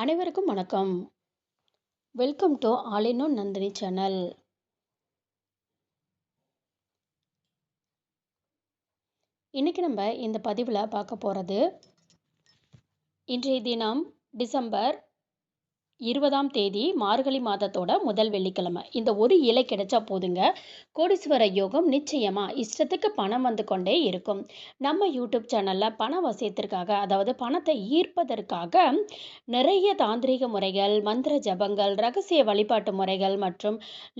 அனைவருக்கும் வணக்கம். Welcome to Aalino Nandini channel இன்றைக்கி நம்ம இந்த பதிவில் பார்க்க போகிறது இன்றைய தினம் டிசம்பர் இருபதாம் தேதி மார்கழி மாதத்தோட முதல் வெள்ளிக்கிழமை. இந்த ஒரு இலை கிடைச்சா போதுங்க. கோடீஸ்வர யோகம் நிச்சயமாக இஷ்டத்துக்கு பணம் வந்து கொண்டே இருக்கும். நம்ம யூடியூப் சேனலில் பண வசியத்திற்காக அதாவது பணத்தை ஈர்ப்பதற்காக நிறைய தாந்திரிக முறைகள் மந்திர ஜபங்கள் ரகசிய வழிபாட்டு முறைகள் மற்றும்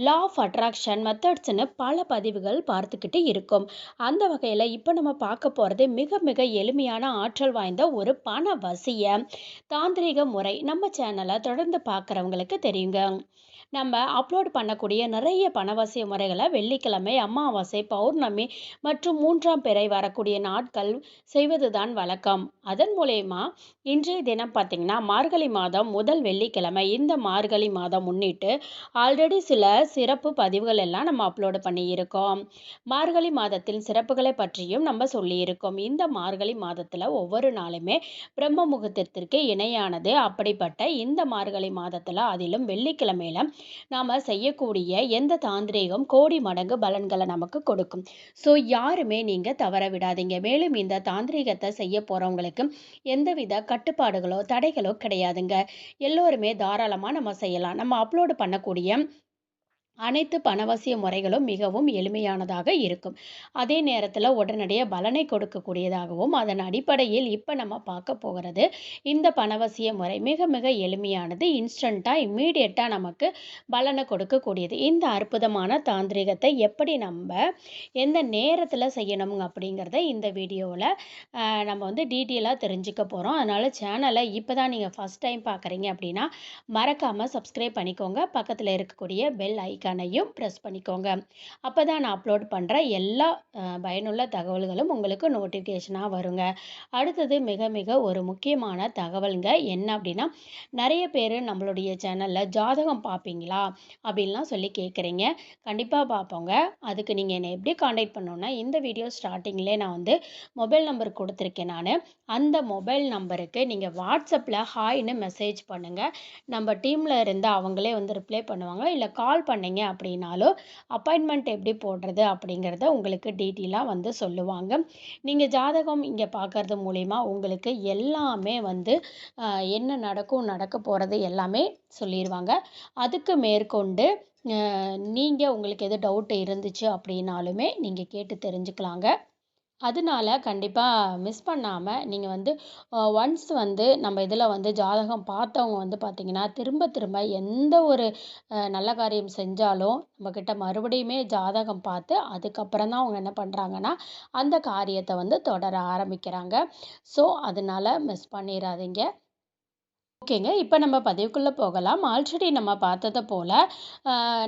லா ஆஃப் அட்ராக்ஷன் மெத்தட்ஸ்னு பல பதிவுகள் பார்த்துக்கிட்டு இருக்கும். அந்த வகையில் இப்போ நம்ம பார்க்க போகிறது மிக மிக எளிமையான ஆற்றல் வாய்ந்த ஒரு பண வசிய தாந்திரிக முறை. நம்ம சேனலை தொடர்ந்து பார்க்குறவங்களுக்கு தெரியுங்க. நம்ம அப்லோட் பண்ணக்கூடிய நிறைய பணவசிய முறைகளை வெள்ளிக்கிழமை அமாவாசை பௌர்ணமி மற்றும் மூன்றாம் பிறை வரக்கூடிய நாட்கள் செய்வதுதான் வழக்கம். அதன் மூலயமா இன்றைய தினம் பார்த்திங்கன்னா மார்கழி மாதம் முதல் வெள்ளிக்கிழமை இந்த மார்கழி மாதம் முன்னிட்டு ஆல்ரெடி சில சிறப்பு பதிவுகள் எல்லாம் நம்ம அப்லோடு பண்ணியிருக்கோம் மார்கழி மாதத்தின் சிறப்புகளை பற்றியும் நம்ம சொல்லியிருக்கோம் இந்த மார்கழி மாதத்தில் ஒவ்வொரு நாளுமே பிரம்ம முகூர்த்தத்திற்கு இணையானது. அப்படிப்பட்ட இந்த மார்கழி மாதத்தில் அதிலும் வெள்ளிக்கிழமையில நாம் செய்யக்கூடிய எந்த தாந்திரீகம் கோடி மடங்கு பலன்களை நமக்கு கொடுக்கும். ஸோ யாருமே நீங்கள் தவற விடாதீங்க. மேலும் இந்த தாந்திரீகத்தை செய்ய போகிறவங்களுக்கு எந்தவித கட்டுப்பாடுகளோ தடைகளோ கிடையாதுங்க. எல்லோருமே தாராளமாக நம்ம செய்யலாம். நம்ம அப்லோடு பண்ணக்கூடிய அனைத்து பணவசிய முறைகளும் மிகவும் எளிமையானதாக இருக்கும். அதே நேரத்தில் உடனடியாக பலனை கொடுக்கக்கூடியதாகவும் அதன் அடிப்படையில் இப்போ நம்ம பார்க்க போகிறது. இந்த பணவசிய முறை மிக மிக எளிமையானது. இன்ஸ்டண்ட்டாக இம்மீடியட்டாக நமக்கு பலனை கொடுக்கக்கூடியது. இந்த அற்புதமான தாந்திரிகத்தை எப்படி நம்ம எந்த நேரத்தில் செய்யணுங்க அப்படிங்கிறத இந்த வீடியோவில் நம்ம வந்து டீட்டெயிலாக தெரிஞ்சுக்க போகிறோம் அதனால் சேனலை இப்போ தான் நீங்கள் ஃபஸ்ட் டைம் பார்க்குறீங்க அப்படின்னா மறக்காமல் சப்ஸ்கிரைப் பண்ணிக்கோங்க. பக்கத்தில் இருக்கக்கூடிய பெல் ஐக்கான் ஐக்கானையும் ப்ரெஸ் பண்ணிக்கோங்க. அப்போ தான் நான் அப்லோட் பண்ணுற எல்லா பயனுள்ள தகவல்களும் உங்களுக்கு நோட்டிஃபிகேஷனாக வருங்க. அடுத்தது மிக மிக ஒரு முக்கியமான தகவலுங்க என்ன அப்படின்னா நிறைய பேர் நம்மளுடைய சேனலில் ஜாதகம் பார்ப்பீங்களா அப்படின்லாம் சொல்லி கேட்குறீங்க கண்டிப்பாக பார்ப்போங்க. அதுக்கு நீங்கள் என்னை எப்படி காண்டாக்ட் பண்ணணுன்னா இந்த வீடியோ ஸ்டார்டிங்லேயே நான் வந்து மொபைல் நம்பர் கொடுத்துருக்கேன் நான். அந்த மொபைல் நம்பருக்கு நீங்கள் வாட்ஸ்அப்பில் ஹாய்னு மெசேஜ் பண்ணுங்கள் நம்ம டீமில் இருந்து அவங்களே வந்து ரிப்ளை பண்ணுவாங்க இல்லை கால் பண்ணீங்க அப்படின்னாலும் அப்பாயின்மெண்ட் எப்படி போடுறது அப்படிங்கிறத உங்களுக்கு டீட்டெயிலாக வந்து சொல்லுவாங்க. நீங்கள் ஜாதகம் இங்கே பார்க்கறது மூலிமா உங்களுக்கு எல்லாமே வந்து என்ன நடக்கும் நடக்க போகிறது எல்லாமே சொல்லிடுவாங்க அதுக்கு மேற்கொண்டு நீங்கள் உங்களுக்கு எது டவுட் இருந்துச்சு அப்படின்னாலுமே நீங்கள் கேட்டு தெரிஞ்சுக்கலாங்க. அதனால கண்டிப்பாக மிஸ் பண்ணாமல் நீங்கள் வந்து ஒன்ஸ் வந்து நம்ம இதில் வந்து ஜாதகம் பார்த்தவங்க வந்து பார்த்திங்கன்னா திரும்ப திரும்ப எந்த ஒரு நல்ல காரியம் செஞ்சாலும் நம்மக்கிட்ட மறுபடியுமே ஜாதகம் பார்த்து அதுக்கப்புறம் தான் அவங்க என்ன பண்ணுறாங்கன்னா அந்த காரியத்தை வந்து தொடர ஆரம்பிக்கிறாங்க. ஸோ அதனால் மிஸ் பண்ணிடாதீங்க ஓகேங்க. இப்போ நம்ம பதிவுக்குள்ளே போகலாம். ஆல்ரெடி நம்ம பார்த்ததை போல்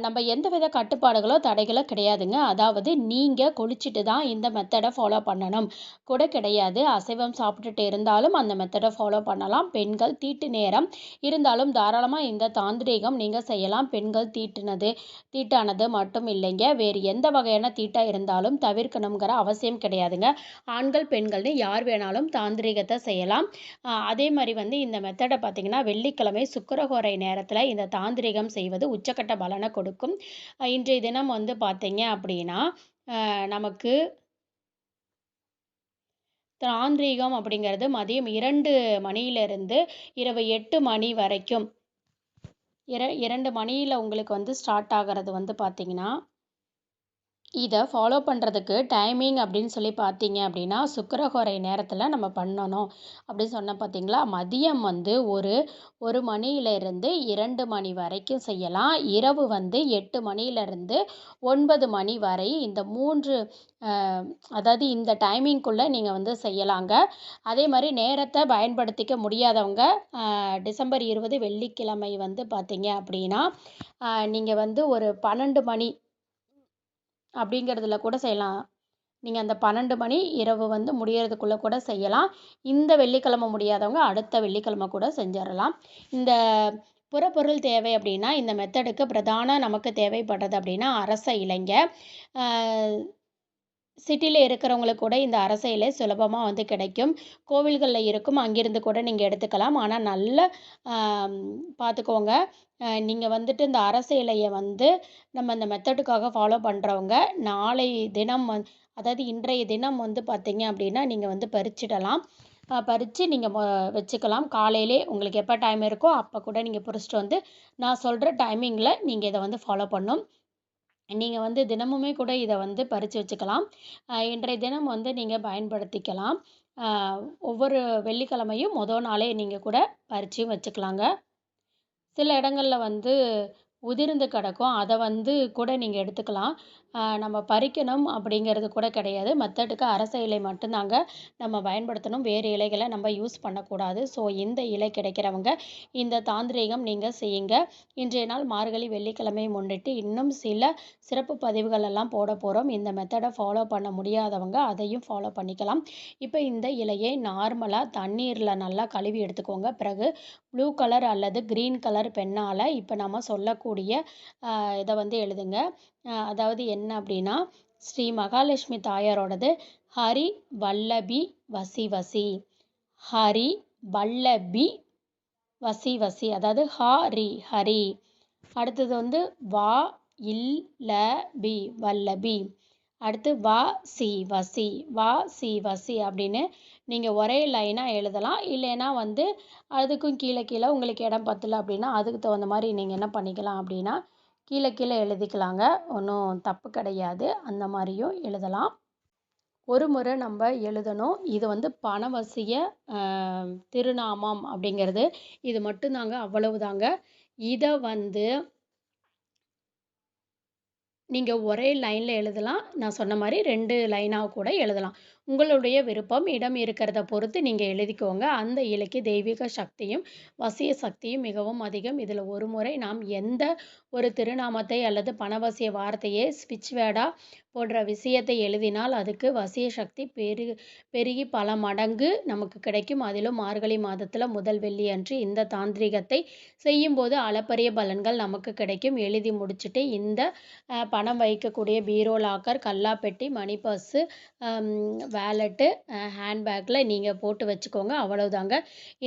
நம்ம எந்த வித கட்டுப்பாடுகளோ தடைகளோ கிடையாதுங்க. அதாவது நீங்கள் குளிச்சுட்டு தான் இந்த மெத்தடை ஃபாலோ பண்ணணும். கூட கிடையாது. அசைவம் சாப்பிட்டுட்டு இருந்தாலும் அந்த மெத்தடை ஃபாலோ பண்ணலாம். பெண்கள் தீட்டு நேரம் இருந்தாலும் தாராளமாக இந்த தாந்திரீகம் நீங்கள் செய்யலாம். பெண்கள் தீட்டுனது தீட்டானது மட்டும் இல்லைங்க. வேறு எந்த வகையான தீட்டாக இருந்தாலும் தவிர்க்கணுங்கிற அவசியம் கிடையாதுங்க. ஆண்கள் பெண்கள்னு யார் வேணாலும் தாந்திரீகத்தை செய்யலாம். அதே மாதிரி வந்து இந்த மெத்தடை பார்த்திங்கன்னா வெள்ளிக்கிழமை சுக்கரகோரை நேரத்தில் இந்த தாந்திரிகம் செய்வது உச்சக்கட்ட பலனை கொடுக்கும். இன்றைய தினம் வந்து பார்த்தீங்க அப்படின்னா நமக்கு தாந்திரீகம் அப்படிங்கிறது மதியம் இரண்டு மணியிலிருந்து இரவு எட்டு மணி வரைக்கும். இர இரண்டு மணியில் உங்களுக்கு வந்து ஸ்டார்ட் ஆகிறது வந்து பார்த்திங்கன்னா இதை ஃபாலோ பண்ணுறதுக்கு டைமிங் அப்படின்னு சொல்லி பார்த்தீங்க அப்படின்னா சுக்கரஹோரை நேரத்தில் நம்ம பண்ணணும். அப்படின்னு சொன்ன பார்த்தீங்களா? மதியம் வந்து ஒரு ஒரு மணியிலிருந்து இரண்டு மணி வரைக்கும் செய்யலாம். இரவு வந்து எட்டு மணியிலிருந்து ஒன்பது மணி வரை இந்த மூன்று அதாவது இந்த டைமிங்குள்ளே நீங்கள் வந்து செய்யலாங்க. அதே மாதிரி நேரத்தை பயன்படுத்திக்க முடியாதவங்க டிசம்பர் இருபது வெள்ளிக்கிழமை வந்து பார்த்தீங்க அப்படின்னா நீங்கள் வந்து ஒரு பன்னெண்டு மணி அப்படிங்கிறதுல கூட செய்யலாம். நீங்கள் அந்த பன்னெண்டு மணி இரவு வந்து முடியறதுக்குள்ளே கூட செய்யலாம். இந்த வெள்ளிக்கிழமை முடியாதவங்க அடுத்த வெள்ளிக்கிழமை கூட செஞ்சிடலாம். இந்த புறப்பொருள் தேவை அப்படின்னா இந்த மெத்தடுக்கு பிரதான நமக்கு தேவைப்படுறது அப்படின்னா அரச இலைங்க சிட்டியில் இருக்கிறவங்களுக்கு கூட இந்த அரச சுலபமாக வந்து கிடைக்கும். கோவில்களில் இருக்கும். அங்கிருந்து கூட நீங்கள் எடுத்துக்கலாம். ஆனால் நல்ல பார்த்துக்கோங்க நீங்கள் வந்துட்டு இந்த அரச இலையை வந்து நம்ம இந்த மெத்தடுக்காக ஃபாலோ பண்ணுறவங்க நாளை தினம் வந் அதாவது இன்றைய தினம் வந்து பார்த்தீங்க அப்படின்னா நீங்கள் வந்து பறிச்சிடலாம். பறித்து நீங்கள் வச்சுக்கலாம். காலையிலே உங்களுக்கு எப்போ டைம் இருக்கோ அப்போ கூட நீங்கள் பறிச்சிட்டு வந்து நான் சொல்கிற டைமிங்கில் நீங்கள் இதை வந்து ஃபாலோ பண்ணும். நீங்கள் வந்து தினமுமே கூட இதை வந்து பறித்து வச்சுக்கலாம். இன்றைய தினம் வந்து நீங்கள் பயன்படுத்திக்கலாம். ஒவ்வொரு வெள்ளிக்கிழமையும் மொதல் நாளே நீங்கள் கூட பறிச்சும் வச்சுக்கலாங்க. சில இடங்களில் வந்து உதிர்ந்து கிடக்கும். அதை வந்து கூட நீங்கள் எடுத்துக்கலாம். நம்ம பறிக்கணும் அப்படிங்கிறது கூட கிடையாது. மெத்தடுக்கு அரச இலை மட்டும்தாங்க நம்ம பயன்படுத்தணும். வேறு இலைகளை நம்ம யூஸ் பண்ணக்கூடாது. ஸோ இந்த இலை கிடைக்கிறவங்க இந்த தாந்திரீகம் நீங்கள் செய்யுங்க. இன்றைய நாள் மார்கழி வெள்ளிக்கிழமை முன்னிட்டு இன்னும் சில சிறப்பு பதிவுகள் எல்லாம் போட போகிறோம் இந்த மெத்தடை ஃபாலோ பண்ண முடியாதவங்க அதையும் ஃபாலோ பண்ணிக்கலாம். இப்போ இந்த இலையை நார்மலாக தண்ணீரில் நல்லா கழுவி எடுத்துக்கோங்க. பிறகு ப்ளூ கலர் அல்லது க்ரீன் கலர் பெண்ணால் இப்போ நம்ம சொல்லக்கூடிய இதை வந்து எழுதுங்க. அதாவது என்ன என்ன அப்படின்னா ஸ்ரீ மகாலட்சுமி தாயாரோடது ஹரி வல்லபி வசி வசி. ஹரி வல்லபி வசி வசி. அதாவது ஹரி ஹரி. அடுத்தது வந்து வா இல் ல பி வல்லபி. அடுத்து வா சி வசி. வா சி வசி அப்படின்னு நீங்கள் ஒரே லைனாக எழுதலாம். இல்லைன்னா வந்து அதுக்கும் கீழே கீழே உங்களுக்கு இடம் பத்தலை அப்படின்னா அதுக்கு தகுந்த மாதிரி நீங்கள் என்ன பண்ணிக்கலாம் அப்படின்னா கீழே கீழே எழுதிக்கலாங்க. ஒன்றும் தப்பு கிடையாது. அந்த மாதிரியும் எழுதலாம். ஒரு முறை நம்ம எழுதணும். இது வந்து பணவசிய திருநாமம் அப்படிங்கிறது. இது மட்டும்தாங்க அவ்வளவுதாங்க. இதை வந்து நீங்கள் ஒரே லைனில் எழுதலாம். நான் சொன்ன மாதிரி ரெண்டு லைனாக கூட எழுதலாம். உங்களுடைய விருப்பம் இடம் இருக்கிறத பொறுத்து நீங்கள் எழுதிக்கோங்க. அந்த இலைக்கு தெய்வீக சக்தியும் வசிய சக்தியும் மிகவும் அதிகம். இதில் ஒரு முறை நாம் எந்த ஒரு திருநாமத்தை அல்லது பணவசிய வார்த்தையை ஸ்விட்ச் வேர்டாக போன்ற விஷயத்தை எழுதினால் அதுக்கு வசிய சக்தி பெரு பெருகி பல மடங்கு நமக்கு கிடைக்கும். அதிலும் மார்கழி மாதத்தில் முதல் வெள்ளி அன்று இந்த தாந்திரிகத்தை செய்யும்போது அளப்பரிய பலன்கள் நமக்கு கிடைக்கும். எழுதி முடிச்சுட்டு இந்த பணம் வைக்கக்கூடிய பீரோ லாக்கர் கல்லாப்பெட்டி மணி பர்ஸு வேலெட்டு ஹேண்ட்பேக்கில் நீங்கள் போட்டு வச்சுக்கோங்க. அவ்வளவுதாங்க.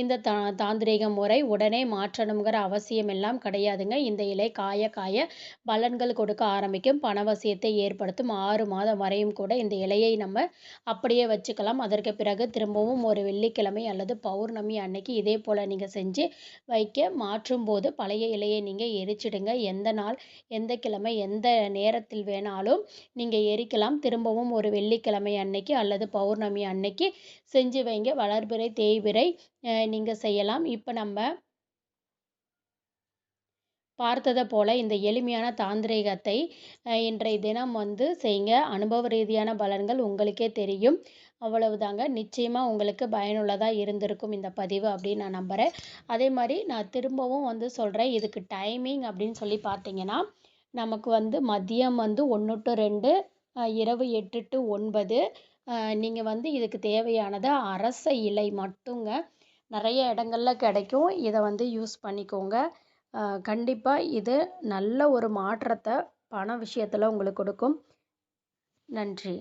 இந்த தா தாந்திரிக முறை உடனே மாற்றணுங்கிற அவசியம் எல்லாம் கிடையாதுங்க. இந்த இலை காய காய பலன்கள் கொடுக்க ஆரம்பிக்கும். பணவசியத்தை ஏற்படுத்தும். ஆறு மாதம் வரையும் கூட இந்த இலையை நம்ம அப்படியே வச்சுக்கலாம். அதற்கு பிறகு திரும்பவும் ஒரு வெள்ளிக்கிழமை அல்லது பௌர்ணமி அன்னைக்கு இதே போல் நீங்கள் செஞ்சு வைக்க மாற்றும் போது பழைய இலையை நீங்கள் எரிச்சிடுங்க. எந்த நாள் எந்த கிழமை எந்த நேரத்தில் வேணாலும் நீங்கள் எரிக்கலாம். திரும்பவும் ஒரு வெள்ளிக்கிழமை அன்னைக்கு அல்லது பௌர்ணமி அன்னைக்கு செஞ்சு வைங்க. வளர்பிறை தேய்பிறை நீங்கள் செய்யலாம். இப்போ நம்ம பார்த்ததை போல் இந்த எளிமையான தாந்திரிகத்தை இன்றைய தினம் வந்து செய்யுங்க. அனுபவ ரீதியான பலன்கள் உங்களுக்கே தெரியும். அவ்வளவுதாங்க. நிச்சயமாக உங்களுக்கு பயனுள்ளதாக இருந்திருக்கும் இந்த பதிவு அப்படின்னு நான் நம்புகிறேன் அதே மாதிரி நான் திரும்பவும் வந்து சொல்கிறேன் இதுக்கு டைமிங் அப்படின்னு சொல்லி பார்த்தீங்கன்னா நமக்கு வந்து மதியம் வந்து ஒன்று டு ரெண்டு இரவு எட்டு டு ஒன்பது நீங்கள் வந்து இதுக்கு தேவையானது அரச இலை மட்டுங்க. நிறைய இடங்கள்ல கிடைக்கும். இதை வந்து யூஸ் பண்ணிக்கோங்க. கண்டிப்பாக இது நல்ல ஒரு மாற்றத்தை பண விஷயத்தில் உங்களுக்கு கொடுக்கும். நன்றி.